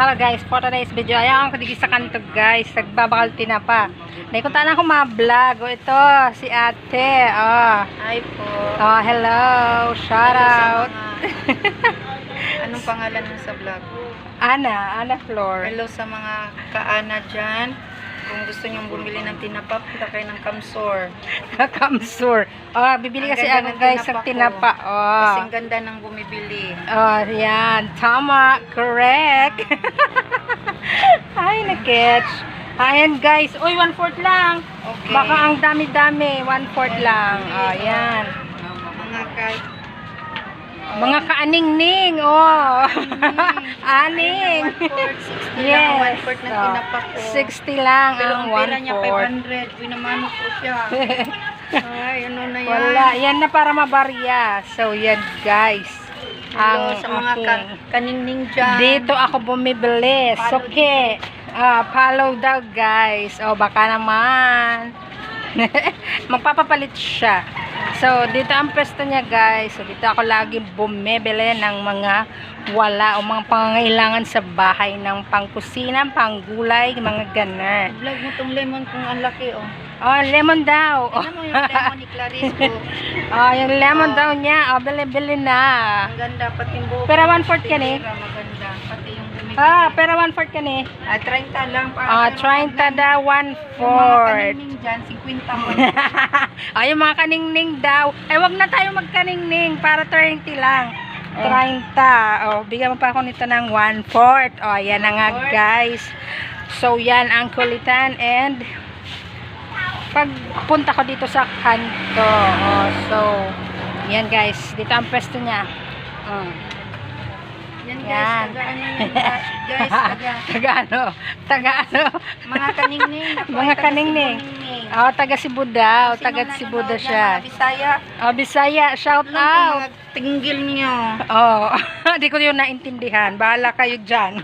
Hello guys, for today's video, ayaw ko digi sa kanto guys, nagbabakal tinapa. Naikutan ako mga vlog. O ito, si ate. Oh. Hi po. oh, hello. Shout Hello sa out. mga- Anong pangalan mo sa vlog? Ana, Ana Flor. Hello sa mga kaana dyan. Kung gusto nyong bumili ng tinapa, punta kayo ng Kamsor. Kamsur. Oh, bibili kasi ako ganda ng guys tinapa ko. tinapa. Oh. Kasi ang ganda ng bumibili. Oh, yan. Tama. Correct. Ay, na-catch. Ayan guys. Uy, one-fourth lang. Okay. Baka ang dami-dami. One-fourth lang. Oh, yan. Mga kay... Mga kaaning-ning. Oh. Aning. One-fourth, 60 Yes. lang. One-fourth na Oh. tinapa ko. 60 lang Pero ang ang pera niya one-fourth. 500. Pinamano ko siya. Ay, ano na yan? Wala. Yan na para mabarya. So, yan guys. Hello Ang sa mga aking- ka kaningning dyan. Dito ako bumibili. Follow Suki. Ah, follow daw guys. O baka naman. Magpapapalit siya. So, dito ang pwesto niya guys. So, dito ako lagi bumibili ng mga wala o mga pangangailangan sa bahay ng pangkusina, panggulay, mga ganar. Vlog mo tong lemon kung ang laki, oh. Oh, lemon daw. Tignan mo yung lemon ni Clarice ko. oh yung lemon Oh. daw niya. Oh, bili-bili na. Ang ganda, pati yung buhok. Pero one-fourth yan eh. Maganda, pati yung. Ah, pero one fourth ka ni. Ah, 30 lang. Para Ah, pero 30 da, one Yung mga fourth. kaningning dyan, 50 mo. Ay, yung mga kaningning daw. Ay, wag na tayo magkaningning para 30 lang. Oh. 30. Oh, bigyan mo pa ako nito ng 1 fourth. Oh, yan na nga, One-fourth. guys. So, yan ang kulitan and pagpunta ko dito sa kanto. Oh, so, yan guys. Dito ang pwesto niya. Oh. Yan Yan. guys, taga ano yan guys, taga taga ano? Taga ano? mga kaningning. Ako Mga ay taga kaningning. Sibuningning. Oh, taga Cebu daw. Sino Taga nanonood Cebu daw yan, siya. Mga Bisaya. Oh, Bisaya, shout ko out. mga tinggil niyo. Oh, di ko yun naintindihan. Bahala kayo dyan.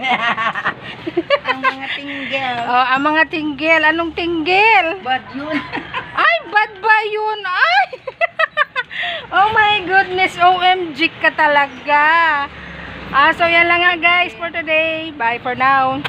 Ang mga tinggil. oh, ang mga tinggil. Anong tinggil? Bad yun. Ay, bad ba yun? Ay! oh my goodness, OMG ka talaga. Ah, so yan lang nga guys for today. Bye for now.